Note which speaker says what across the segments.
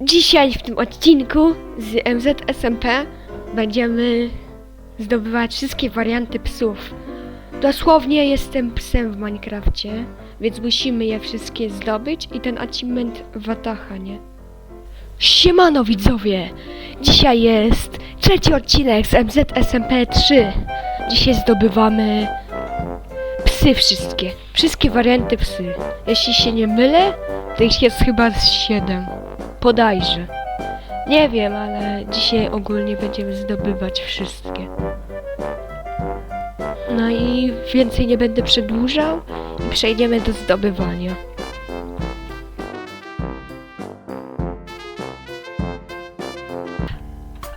Speaker 1: Dzisiaj w tym odcinku z MZSMP będziemy zdobywać wszystkie warianty psów. Dosłownie jestem psem w Minecrafcie, więc musimy je wszystkie zdobyć i ten achievement Wataha, nie? Siemano widzowie! Dzisiaj jest trzeci odcinek z MZSMP 3. Dzisiaj zdobywamy psy wszystkie. Wszystkie warianty psy. Jeśli się nie mylę, to ich jest chyba z 7. Podajże. Nie wiem, ale dzisiaj ogólnie będziemy zdobywać wszystkie. No i więcej nie będę przedłużał i przejdziemy do zdobywania.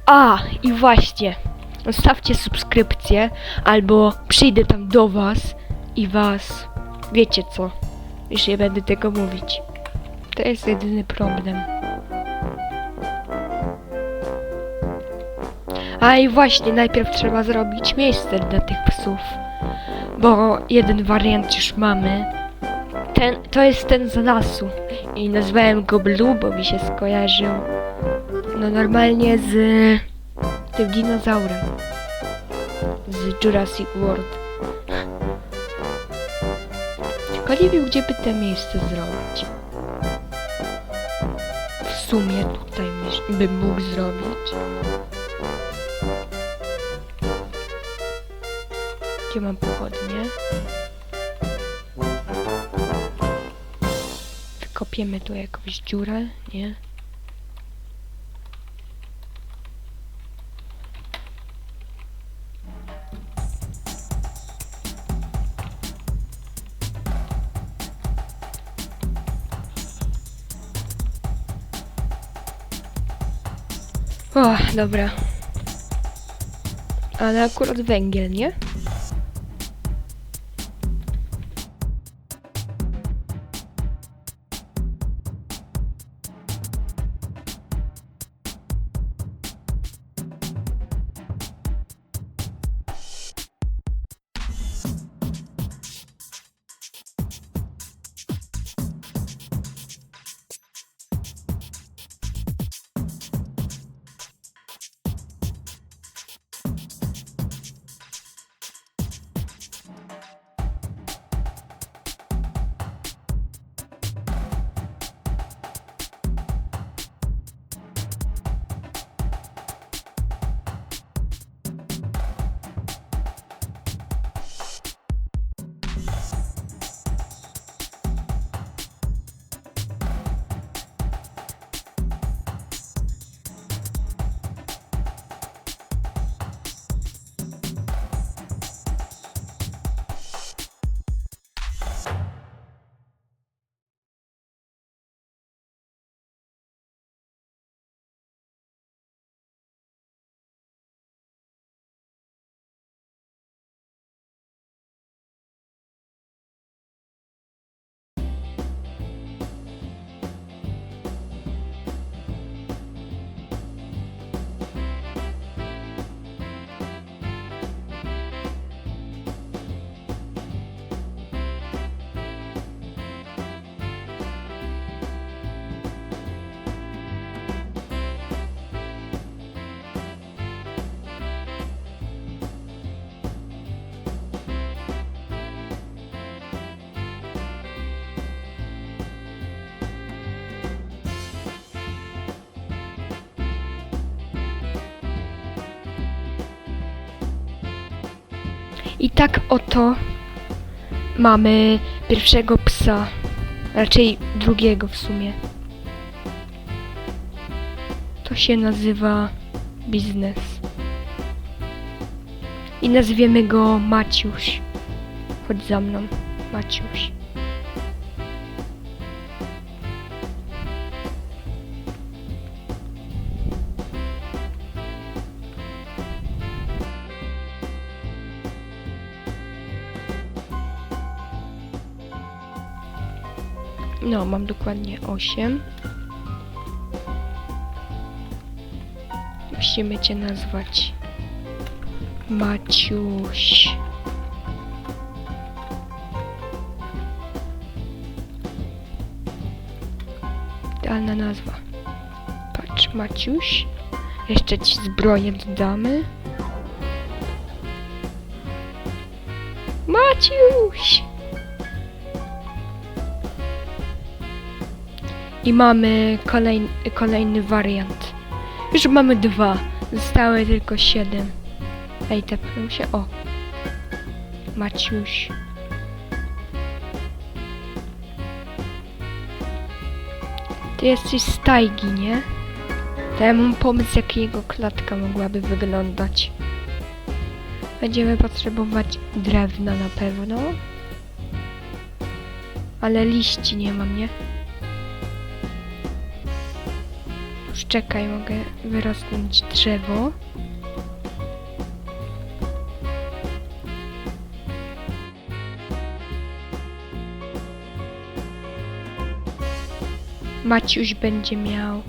Speaker 1: A, i właśnie. Zostawcie subskrypcję, albo przyjdę tam do was i was. Wiecie co? Już nie będę tego mówić. To jest jedyny problem. A i właśnie, najpierw trzeba zrobić miejsce dla tych psów. Bo jeden wariant już mamy. Ten, to jest ten z lasu. I nazwałem go Blue, bo mi się skojarzył. No normalnie z tym dinozaurem. Z Jurassic World. Tylko nie wiem, gdzie by te miejsce zrobić. W sumie tutaj bym mógł zrobić. Gdzie mam pochodnie? Wykopiemy tu jakąś dziurę, nie? O, dobra. Ale akurat węgiel, nie? I tak oto mamy pierwszego psa. Raczej drugiego w sumie. To się nazywa biznes. I nazwiemy go Maciuś. Chodź za mną, Maciuś. No, mam dokładnie 8. Musimy cię nazwać Maciuś. Idealna nazwa. Maciuś. Jeszcze ci zbroję dodamy. Maciuś! I mamy kolejny, kolejny wariant. Już mamy dwa. Zostały tylko siedem. Ej, tepnął się. O. Maciuś. Ty jesteś z tajgi, nie? To ja mam pomysł, jak jego klatka mogłaby wyglądać. Będziemy potrzebować drewna na pewno. Ale liści nie mam, nie? Czekaj, mogę wyrosnąć drzewo. Maciuś będzie miał.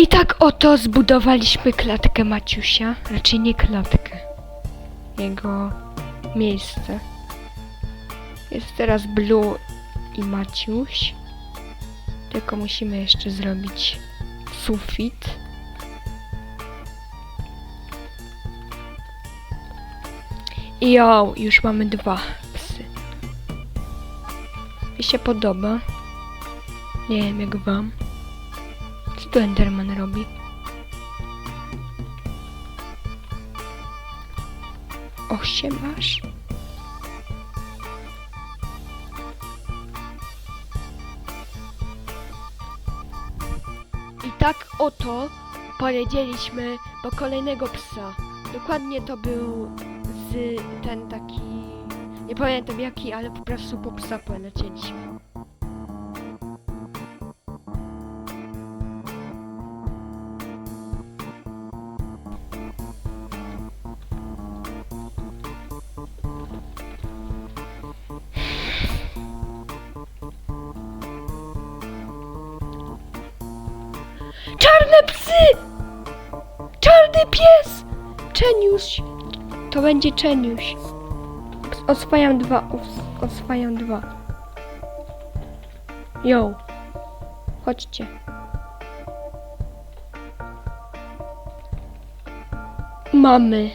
Speaker 1: I tak oto zbudowaliśmy klatkę Maciusia. Raczej nie klatkę. Jego miejsce. Jest teraz Blue i Maciuś. Tylko musimy jeszcze zrobić sufit. I o, już mamy dwa psy. Mi się podoba. Nie wiem jak wam. Tu Enderman robi? Osiem masz? I tak oto powiedzieliśmy do kolejnego psa. Dokładnie to był z ten taki... Nie pamiętam jaki, ale po prostu po psa polecieliśmy. To będzie Czeniuś. Oswajam dwa. os- Oswajam dwa. Yo. Chodźcie. Mamy.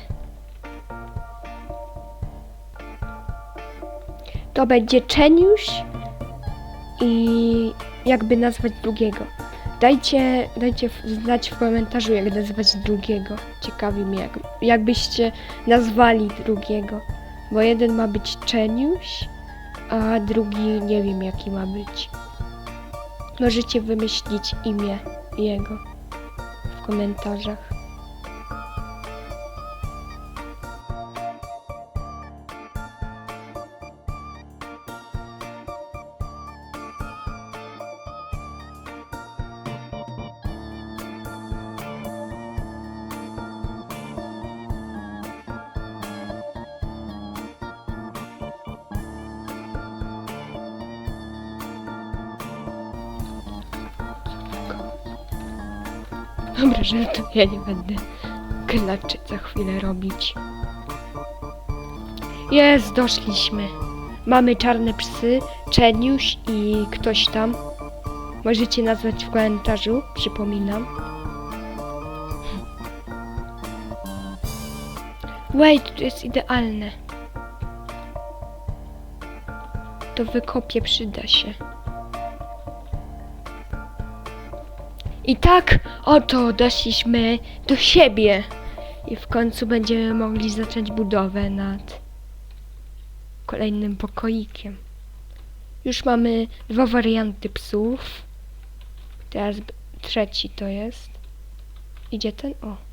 Speaker 1: To będzie Czeniuś i jakby nazwać drugiego. Dajcie, dajcie znać w komentarzu, jak nazwać drugiego. Ciekawi mnie, jak, jakbyście nazwali drugiego. Bo jeden ma być Czeniuś, a drugi nie wiem jaki ma być. Możecie wymyślić imię jego w komentarzach. Dobra, ja nie będę klaczy za chwilę robić. Jest, doszliśmy. Mamy czarne psy, Czeniuś i ktoś tam. Możecie nazwać w komentarzu, przypominam. Wait, to jest idealne. To wykopie przyda się. I tak oto doszliśmy do siebie. I w końcu będziemy mogli zacząć budowę nad kolejnym pokoikiem. Już mamy dwa warianty psów. Teraz trzeci to jest. Idzie ten? O.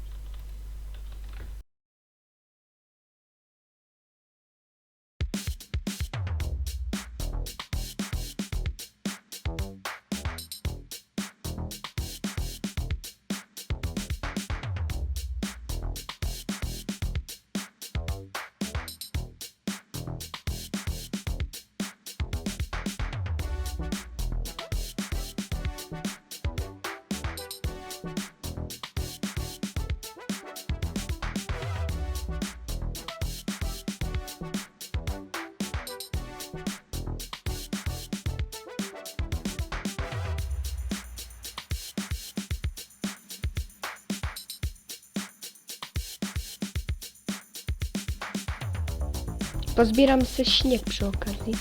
Speaker 1: Pozbieram sobie śnieg przy okazji,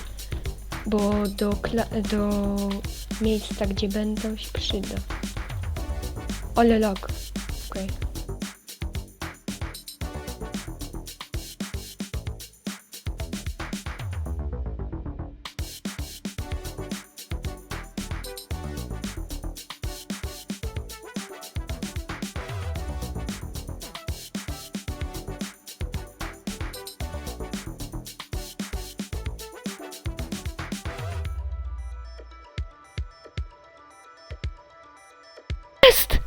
Speaker 1: bo do, do miejsca, gdzie będą się przyda. Ole log. Okej. Jest!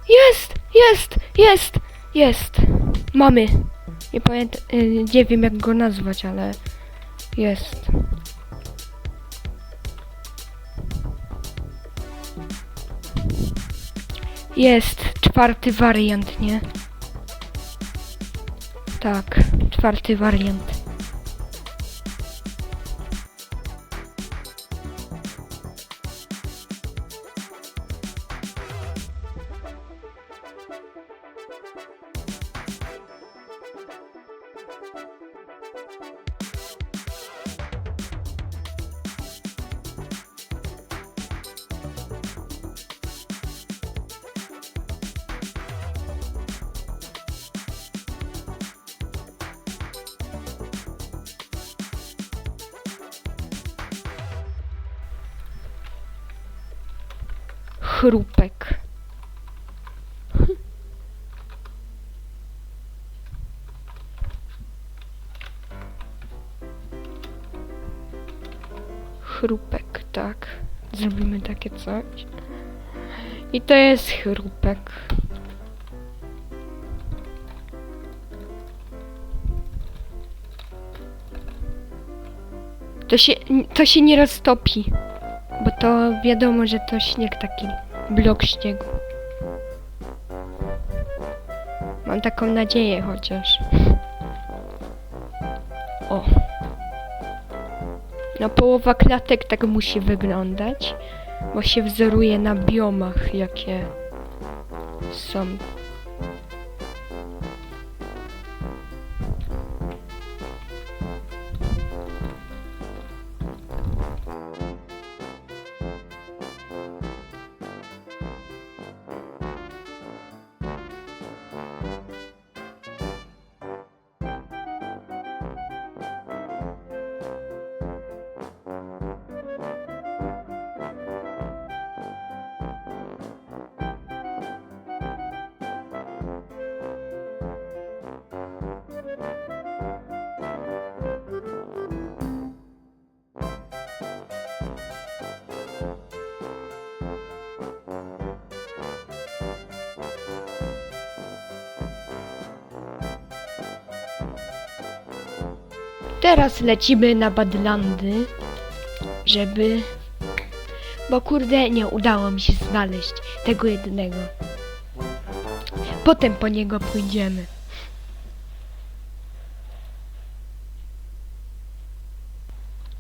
Speaker 1: Jest! Jest! Jest! Jest! Mamy! Nie pamiętam, y, nie wiem jak go nazwać, ale jest. Jest czwarty wariant, nie? Tak, czwarty wariant. Chrupek. Chrupek, tak. Zrobimy takie coś. I to jest chrupek. To się, to się nie roztopi. Bo to wiadomo, że to śnieg taki. Blok śniegu. Mam taką nadzieję chociaż. O. No połowa klatek tak musi wyglądać, bo się wzoruje na biomach, jakie są. Teraz lecimy na Badlandy, żeby... Bo kurde, nie udało mi się znaleźć tego jednego. Potem po niego pójdziemy.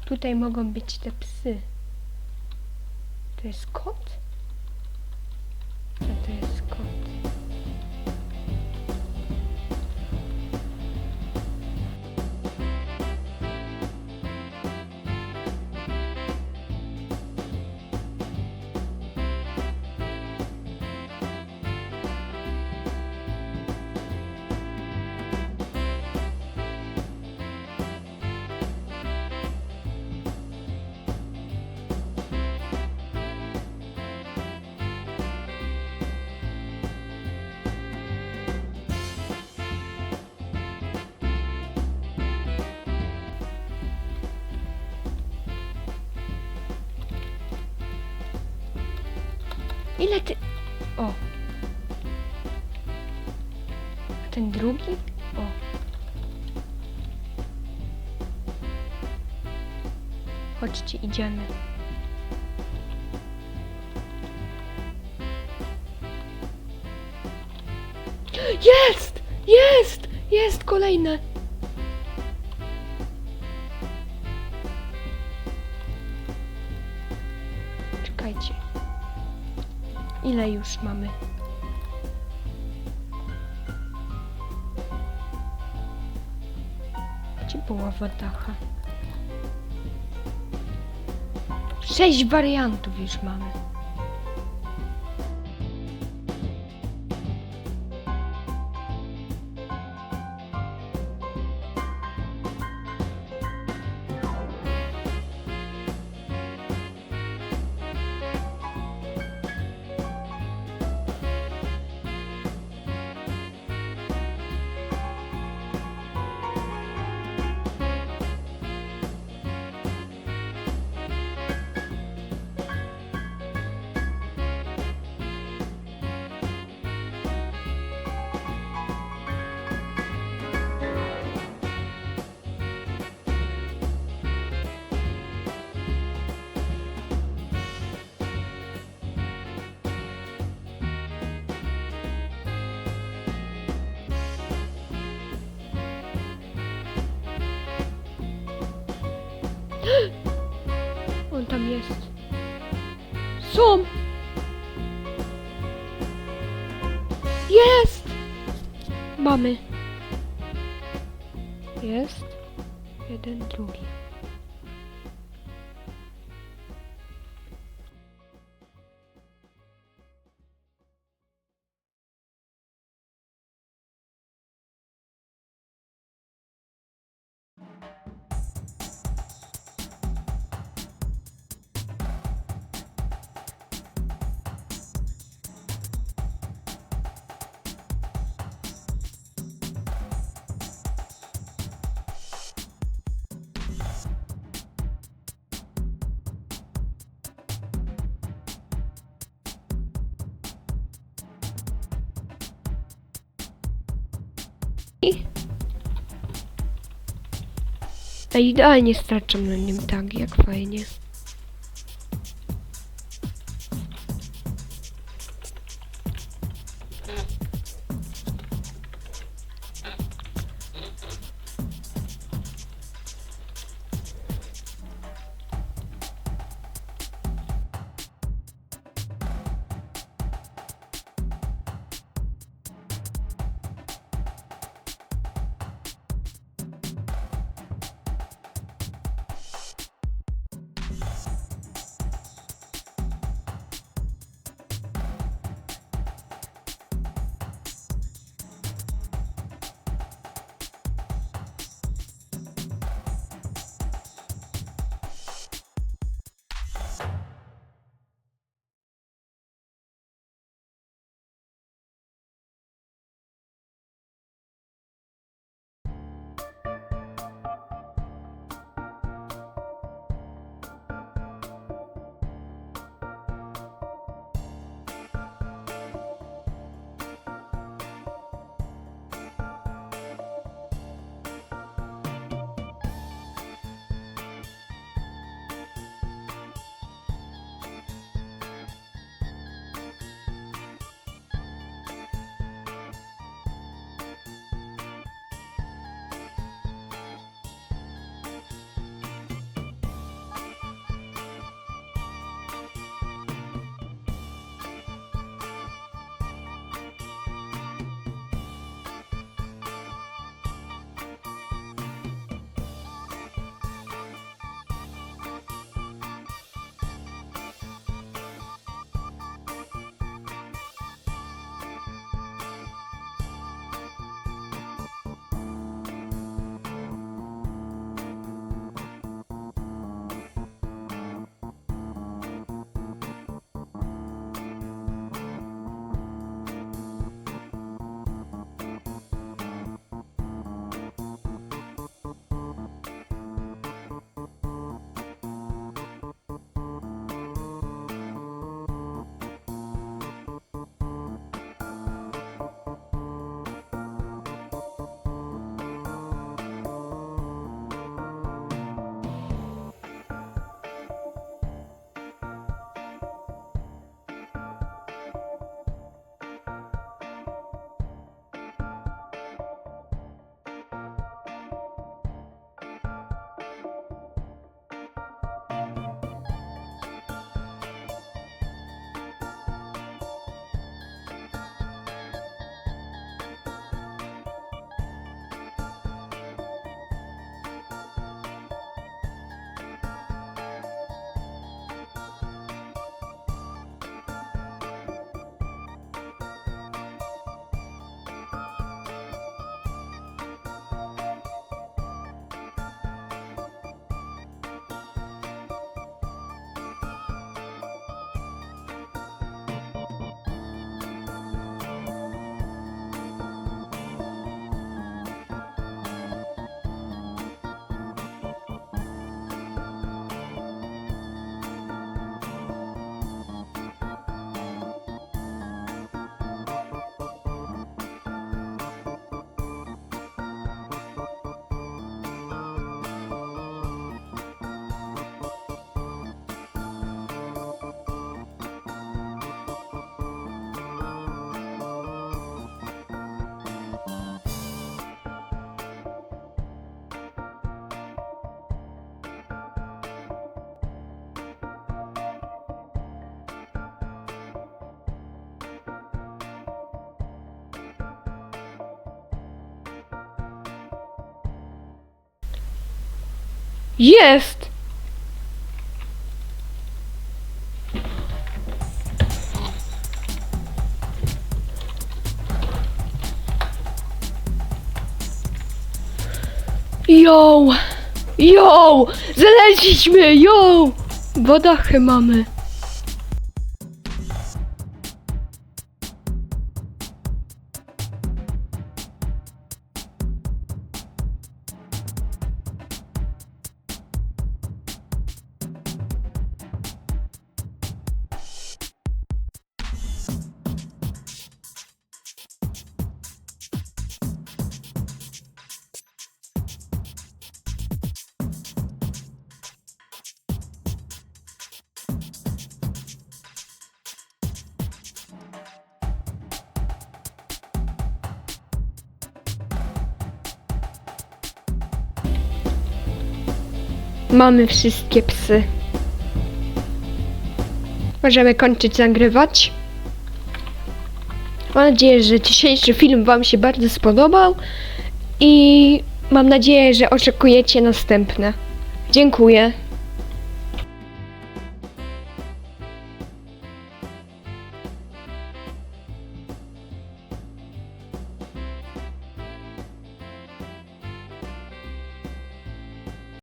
Speaker 1: Tutaj mogą być te psy. To jest kot? Co to jest Ile ty... O. A ten drugi? O. Chodźcie, idziemy. Jest! Jest! Jest kolejne! Czekajcie. Ile już mamy? Gdzie połowa dacha? Sześć wariantów już mamy. Jest. Są! Jest! Mamy. Jest. Jeden, drugi. Idealnie starczam na nim tak, jak fajnie. Jest! Yo! Yo! Znaleźliśmy! Yo! Wodachy mamy. Mamy wszystkie psy. Możemy kończyć nagrywać. Mam nadzieję, że dzisiejszy film Wam się bardzo spodobał i mam nadzieję, że oczekujecie następne. Dziękuję.